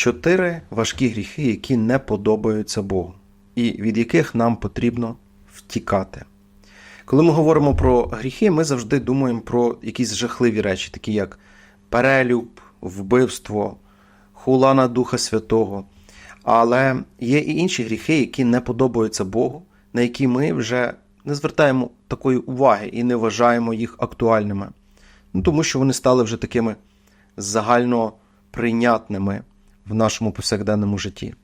чотири важкі гріхи, які не подобаються Богу, і від яких нам потрібно втікати. Коли ми говоримо про гріхи, ми завжди думаємо про якісь жахливі речі, такі як перелюб, вбивство, хула на Духа Святого. Але є і інші гріхи, які не подобаються Богу, на які ми вже не звертаємо такої уваги і не вважаємо їх актуальними. Ну, Тому що вони стали вже такими загально прийнятними в нашому повсякденному житті.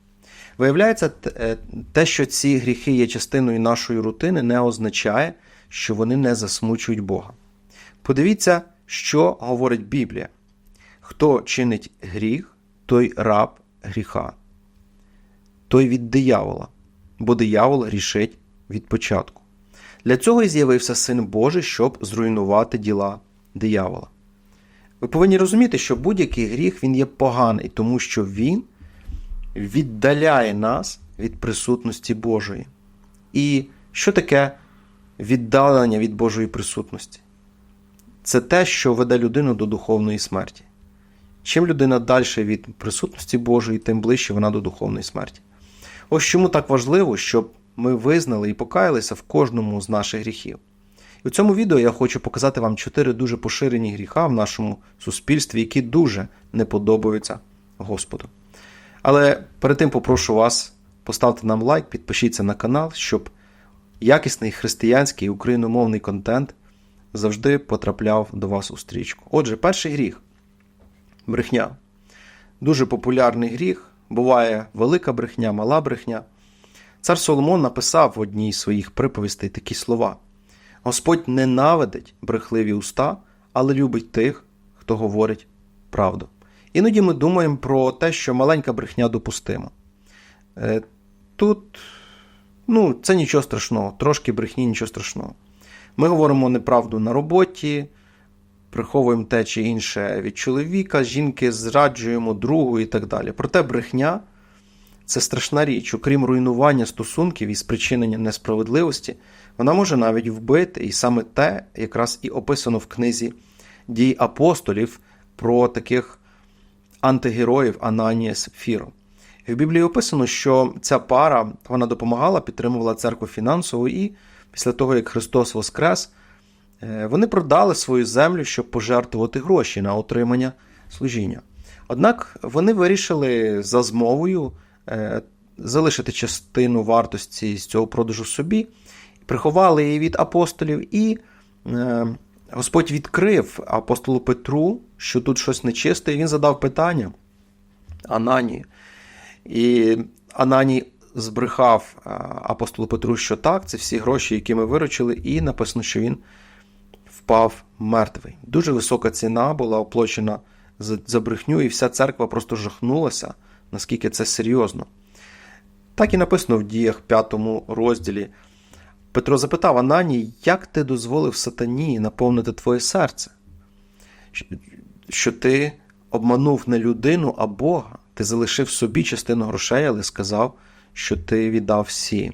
Виявляється, е, те, що ці гріхи є частиною нашої рутини, не означає, що вони не засмучують Бога. Подивіться, що говорить Біблія: хто чинить гріх, той раб гріха, той від диявола, бо диявол грішить від початку. Для цього і з'явився Син Божий, щоб зруйнувати діла диявола. Ви повинні розуміти, що будь-який гріх він є поганий, тому що він віддаляє нас від присутності Божої. І що таке віддалення від Божої присутності? Це те, що веде людину до духовної смерті. Чим людина далі від присутності Божої, тим ближче вона до духовної смерті. Ось чому так важливо, щоб ми визнали і покаялися в кожному з наших гріхів. І у цьому відео я хочу показати вам чотири дуже поширені гріха в нашому суспільстві, які дуже не подобаються Господу. Але перед тим попрошу вас поставити нам лайк, підпишіться на канал, щоб якісний християнський україномовний контент завжди потрапляв до вас у стрічку. Отже, перший гріх брехня. Дуже популярний гріх. Буває велика брехня, мала брехня. Цар Соломон написав в одній з своїх приповістей такі слова: Господь ненавидить брехливі уста, але любить тих, хто говорить правду. Іноді ми думаємо про те, що маленька брехня допустима. Е, тут ну, це нічого страшного, трошки брехні, нічого страшного. Ми говоримо неправду на роботі, приховуємо те чи інше від чоловіка, жінки зраджуємо другу і так далі. Проте брехня це страшна річ, окрім руйнування стосунків і спричинення несправедливості, вона може навіть вбити, і саме те якраз і описано в книзі дій апостолів про таких антигероїв Ананія Сапфіру. В Біблії описано, що ця пара вона допомагала, підтримувала церкву фінансово, і після того, як Христос Воскрес, е, вони продали свою землю, щоб пожертвувати гроші на отримання служіння. Однак вони вирішили за змовою е, залишити частину вартості з цього продажу собі, приховали її від апостолів, і е, Господь відкрив апостолу Петру, що тут щось нечисте, і він задав питання Анані. І Ананій збрехав апостолу Петру, що так, це всі гроші, які ми виручили, і написано, що він впав мертвий. Дуже висока ціна була оплачена за брехню, і вся церква просто жахнулася, наскільки це серйозно. Так і написано в діях 5 розділі. Петро запитав Ананій, як ти дозволив сатані наповнити твоє серце? Що ти обманув не людину, а Бога. Ти залишив собі частину грошей, але сказав, що ти віддав всі.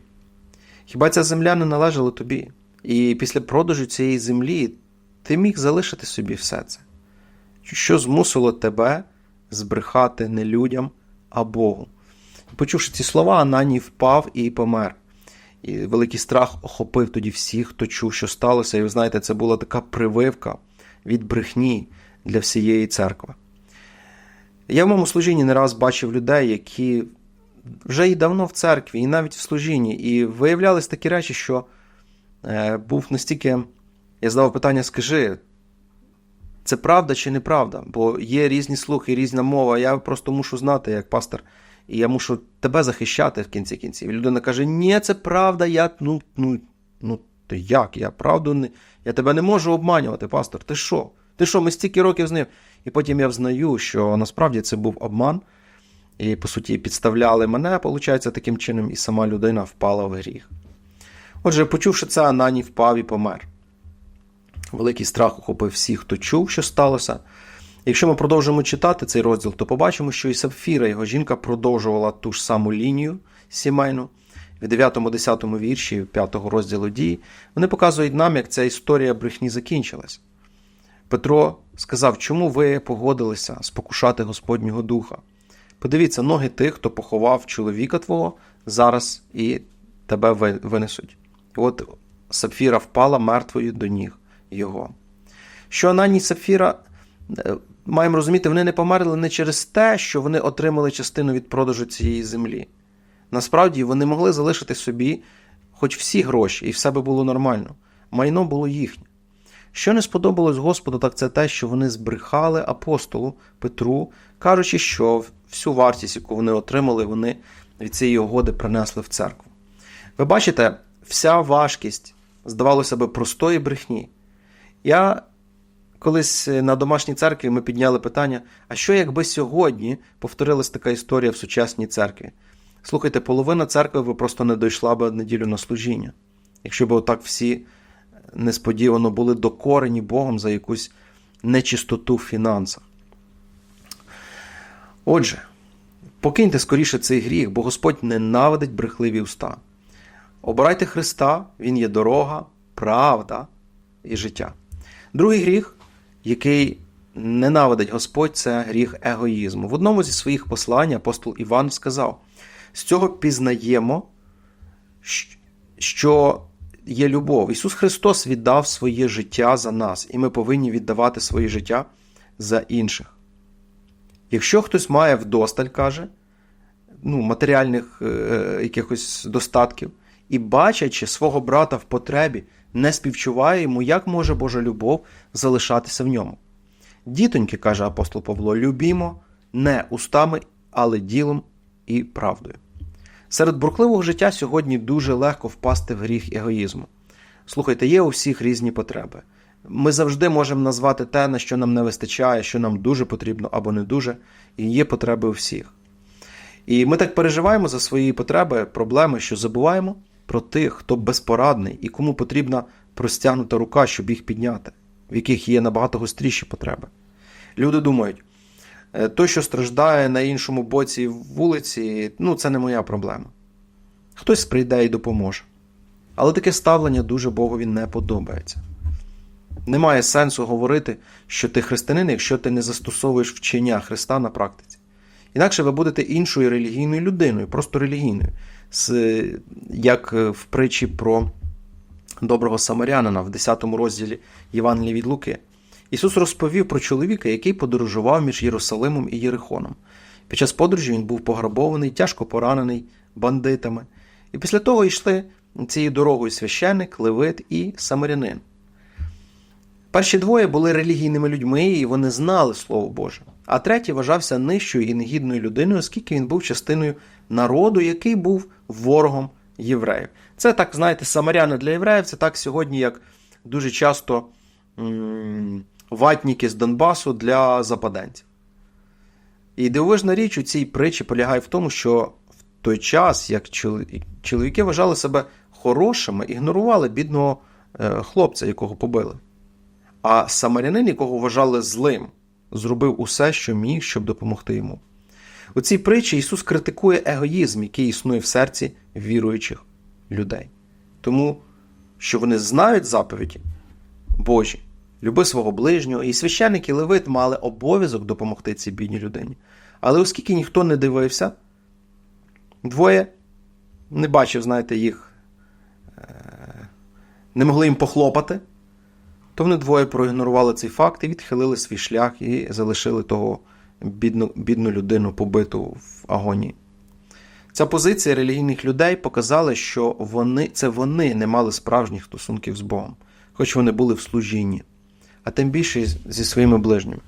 Хіба ця земля не належала тобі? І після продажу цієї землі ти міг залишити собі все це? Що змусило тебе збрехати не людям, а Богу? Почувши ці слова, Ананій впав і помер. І великий страх охопив тоді всіх, хто чув, що сталося. І ви знаєте, це була така прививка від брехні для всієї церкви. Я в моєму служінні не раз бачив людей, які вже і давно в церкві, і навіть в служінні, і виявлялись такі речі, що е, був настільки. Я задав питання: скажи, це правда чи неправда? Бо є різні слухи, різна мова. Я просто мушу знати, як пастор, і я мушу тебе захищати в кінці кінців. І людина каже: Ні, це правда, я ну, ну, ну, ти як? Я правду не. Я тебе не можу обманювати, пастор. Ти що? Ти що, ми стільки років з? І потім я взнаю, що насправді це був обман, і, по суті, підставляли мене, виходить, таким чином, і сама людина впала в гріх. Отже, почувши це, Ананій впав і помер. Великий страх охопив всіх, хто чув, що сталося. Якщо ми продовжимо читати цей розділ, то побачимо, що і Сапфіра, його жінка, продовжувала ту ж саму лінію сімейну. В 9-10 вірші 5 розділу дії вони показують нам, як ця історія брехні закінчилась. Петро сказав, чому ви погодилися спокушати Господнього Духа? Подивіться, ноги тих, хто поховав чоловіка твого, зараз і тебе винесуть. От Сапфіра впала мертвою до ніг його. Що Анані і Сапфіра, е, маємо розуміти, вони не померли не через те, що вони отримали частину від продажу цієї землі. Насправді вони могли залишити собі хоч всі гроші, і все би було нормально. Майно було їхнє. Що не сподобалось Господу, так це те, що вони збрехали апостолу Петру, кажучи, що всю вартість, яку вони отримали, вони від цієї угоди принесли в церкву. Ви бачите, вся важкість, здавалося би, простої брехні. Я колись на домашній церкві ми підняли питання: а що якби сьогодні повторилась така історія в сучасній церкві? Слухайте, половина церкви би просто не дійшла би неділю на служіння, якщо б отак всі несподівано були докорені Богом за якусь нечистоту в фінансах. Отже, покиньте скоріше цей гріх, бо Господь ненавидить брехливі уста. Обирайте Христа, Він є дорога, правда і життя. Другий гріх, який ненавидить Господь, це гріх егоїзму. В одному зі своїх послань апостол Іван сказав: з цього пізнаємо, що є любов. Ісус Христос віддав своє життя за нас, і ми повинні віддавати своє життя за інших. Якщо хтось має вдосталь, каже, ну, матеріальних е, якихось достатків, і бачачи свого брата в потребі, не співчуває йому, як може Божа любов залишатися в ньому. Дітоньки, каже апостол Павло, любімо не устами, але ділом і правдою. Серед бурхливого життя сьогодні дуже легко впасти в гріх егоїзму. Слухайте, є у всіх різні потреби. Ми завжди можемо назвати те, на що нам не вистачає, що нам дуже потрібно або не дуже, і є потреби у всіх. І ми так переживаємо за свої потреби, проблеми, що забуваємо про тих, хто безпорадний і кому потрібна простягнута рука, щоб їх підняти, в яких є набагато гостріші потреби. Люди думають, той, що страждає на іншому боці вулиці, ну це не моя проблема. Хтось прийде і допоможе. Але таке ставлення дуже Богові не подобається. Немає сенсу говорити, що ти християнин, якщо ти не застосовуєш вчення Христа на практиці. Інакше ви будете іншою релігійною людиною, просто релігійною, як в притчі про доброго самарянина в 10 розділі Євангелії від Луки. Ісус розповів про чоловіка, який подорожував між Єрусалимом і Єрихоном. Під час подорожі він був пограбований, тяжко поранений бандитами. І після того йшли цією дорогою священник, левит і самарянин. Перші двоє були релігійними людьми, і вони знали Слово Боже. А третій вважався нижчою і негідною людиною, оскільки він був частиною народу, який був ворогом євреїв. Це так, знаєте, самаряни для євреїв, це так сьогодні, як дуже часто м- ватніки з Донбасу для западенців. І дивовижна річ у цій притчі полягає в тому, що в той час, як чоловіки вважали себе хорошими, ігнорували бідного хлопця, якого побили. А самарянин, якого вважали злим, зробив усе, що міг, щоб допомогти йому. У цій притчі Ісус критикує егоїзм, який існує в серці віруючих людей. Тому що вони знають заповіді Божі, люби свого ближнього, і священник і левит мали обов'язок допомогти цій бідній людині. Але оскільки ніхто не дивився, двоє не бачив, знаєте, їх, не могли їм похлопати, то вони двоє проігнорували цей факт і відхилили свій шлях і залишили того бідну, бідну людину побиту в агонії. Ця позиція релігійних людей показала, що вони, це вони не мали справжніх стосунків з Богом, хоч вони були в служінні, а тим більше зі своїми ближніми.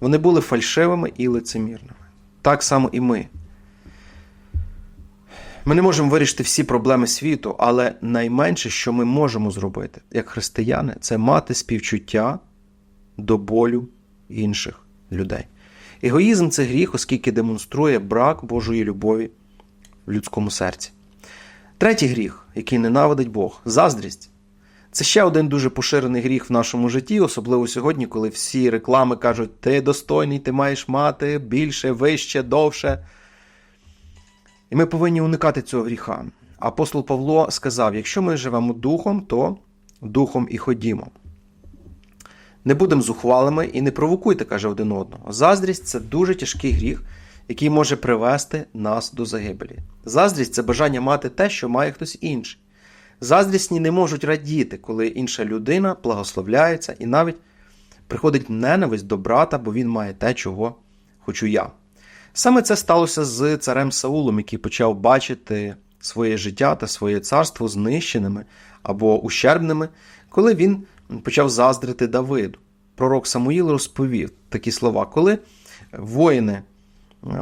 Вони були фальшивими і лицемірними. Так само і ми. Ми не можемо вирішити всі проблеми світу, але найменше, що ми можемо зробити, як християни, це мати співчуття до болю інших людей. Егоїзм це гріх, оскільки демонструє брак Божої любові в людському серці. Третій гріх, який ненавидить Бог заздрість. Це ще один дуже поширений гріх в нашому житті, особливо сьогодні, коли всі реклами кажуть, ти достойний, ти маєш мати більше, вище, довше. І ми повинні уникати цього гріха. Апостол Павло сказав: якщо ми живемо духом, то духом і ходімо. Не будемо зухвалими і не провокуйте, каже один одного. Заздрість це дуже тяжкий гріх, який може привести нас до загибелі. Заздрість це бажання мати те, що має хтось інший. Заздрісні не можуть радіти, коли інша людина благословляється і навіть приходить ненависть до брата, бо він має те, чого хочу я. Саме це сталося з царем Саулом, який почав бачити своє життя та своє царство знищеними або ущербними, коли він почав заздрити Давиду. Пророк Самуїл розповів такі слова, коли воїни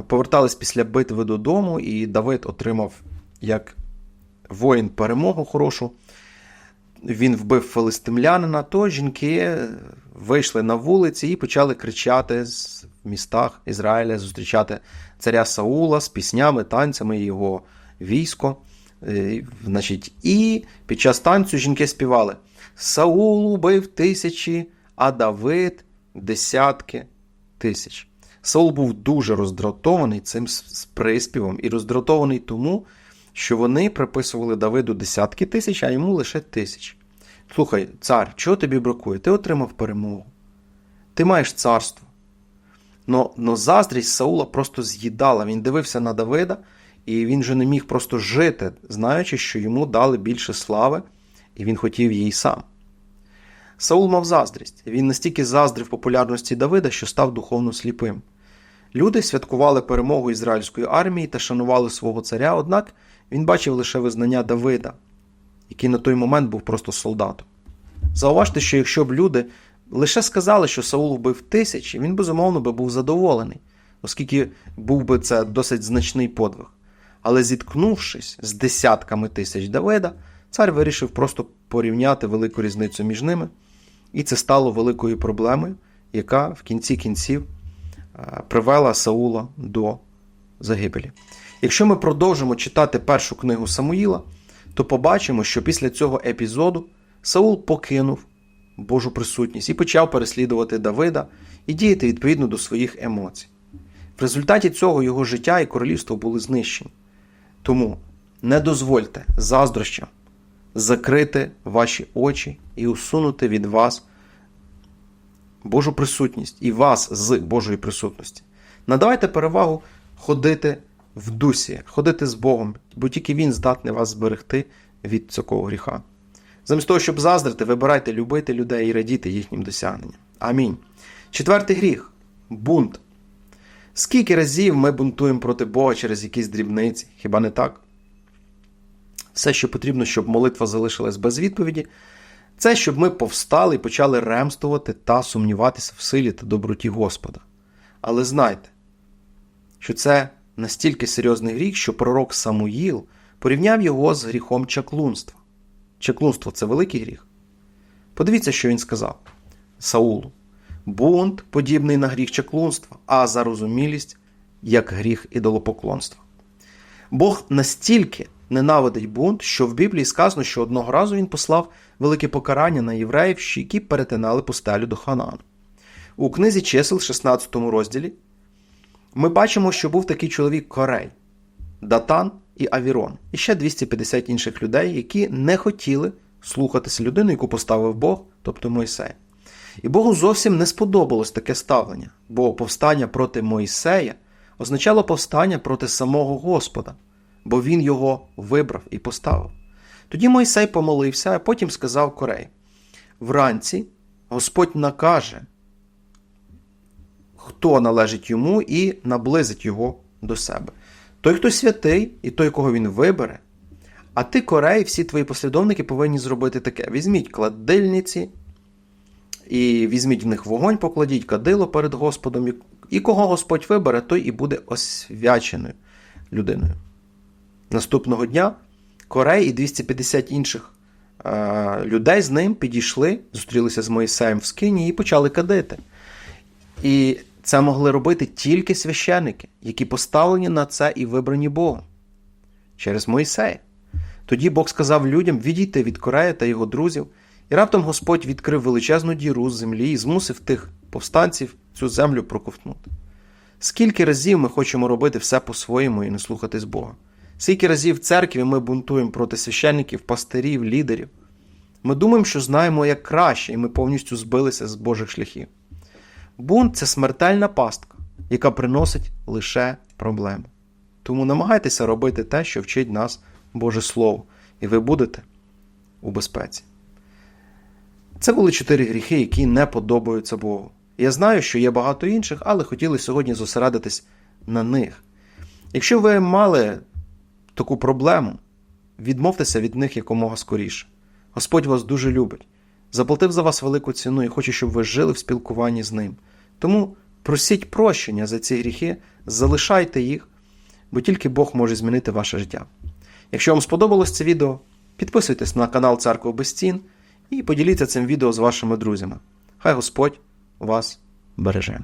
повертались після битви додому, і Давид отримав як воїн перемогу хорошу. Він вбив филистимлянина, то жінки вийшли на вулиці і почали кричати в містах Ізраїля, зустрічати царя Саула з піснями, танцями його військо. Значить, І під час танцю жінки співали: Саул убив тисячі, а Давид десятки тисяч. Саул був дуже роздратований цим приспівом і роздратований тому, що вони приписували Давиду десятки тисяч, а йому лише тисяч. Слухай, цар, чого тобі бракує? Ти отримав перемогу. Ти маєш царство. Но, но заздрість Саула просто з'їдала. Він дивився на Давида, і він же не міг просто жити, знаючи, що йому дали більше слави, і він хотів її сам. Саул мав заздрість. Він настільки заздрив популярності Давида, що став духовно сліпим. Люди святкували перемогу ізраїльської армії та шанували свого царя, однак він бачив лише визнання Давида, який на той момент був просто солдатом. Зауважте, що якщо б люди лише сказали, що Саул вбив тисячі, він безумовно би був задоволений, оскільки був би це досить значний подвиг. Але зіткнувшись з десятками тисяч Давида, цар вирішив просто порівняти велику різницю між ними, і це стало великою проблемою, яка в кінці кінців привела Саула до загибелі. Якщо ми продовжимо читати першу книгу Самуїла, то побачимо, що після цього епізоду Саул покинув Божу присутність і почав переслідувати Давида і діяти відповідно до своїх емоцій. В результаті цього його життя і королівство були знищені. Тому не дозвольте заздрощам закрити ваші очі і усунути від вас Божу присутність і вас з Божої присутності. Надавайте перевагу ходити в дусі, ходити з Богом, бо тільки Він здатний вас зберегти від цього гріха. Замість того, щоб заздрити, вибирайте любити людей і радіти їхнім досягненням. Амінь. Четвертий гріх бунт. Скільки разів ми бунтуємо проти Бога через якісь дрібниці, хіба не так? Все, що потрібно, щоб молитва залишилась без відповіді, це щоб ми повстали і почали ремствувати та сумніватися в силі та доброті Господа. Але знайте, що це настільки серйозний гріх, що пророк Самуїл порівняв його з гріхом чаклунства. Чаклунство це великий гріх. Подивіться, що він сказав Саулу: бунт подібний на гріх чаклунства, а зарозумілість як гріх ідолопоклонства. Бог настільки ненавидить бунт, що в Біблії сказано, що одного разу він послав велике покарання на євреїв, які перетинали пустелю до Ханаану. У книзі чисел, 16 розділі, ми бачимо, що був такий чоловік Корей, Датан і Авірон, і ще 250 інших людей, які не хотіли слухатися людину, яку поставив Бог, тобто Мойсей. І Богу зовсім не сподобалось таке ставлення, бо повстання проти Мойсея означало повстання проти самого Господа, бо він його вибрав і поставив. Тоді Мойсей помолився, а потім сказав Корей: Вранці Господь накаже, хто належить йому, і наблизить його до себе. Той, хто святий, і той, кого він вибере. А ти, Корей, всі твої послідовники повинні зробити таке: візьміть кладильниці, і візьміть в них вогонь, покладіть кадило перед Господом, і кого Господь вибере, той і буде освяченою людиною. Наступного дня Корей і 250 інших е, людей з ним підійшли, зустрілися з Моїсеєм в скині і почали кадити. І це могли робити тільки священники, які поставлені на це і вибрані Богом через Моїсея. Тоді Бог сказав людям відійти від Корея та його друзів, і раптом Господь відкрив величезну діру з землі і змусив тих повстанців цю землю проковтнути. Скільки разів ми хочемо робити все по-своєму і не слухатись Бога? Скільки разів в церкві ми бунтуємо проти священників, пастирів, лідерів? Ми думаємо, що знаємо як краще, і ми повністю збилися з Божих шляхів. Бунт це смертельна пастка, яка приносить лише проблему. Тому намагайтеся робити те, що вчить нас Боже Слово, і ви будете у безпеці. Це були чотири гріхи, які не подобаються Богу. Я знаю, що є багато інших, але хотіли сьогодні зосередитись на них. Якщо ви мали таку проблему, відмовтеся від них якомога скоріше. Господь вас дуже любить, заплатив за вас велику ціну і хоче, щоб ви жили в спілкуванні з ним. Тому просіть прощення за ці гріхи, залишайте їх, бо тільки Бог може змінити ваше життя. Якщо вам сподобалось це відео, підписуйтесь на канал Церква без стін і поділіться цим відео з вашими друзями. Хай Господь вас береже.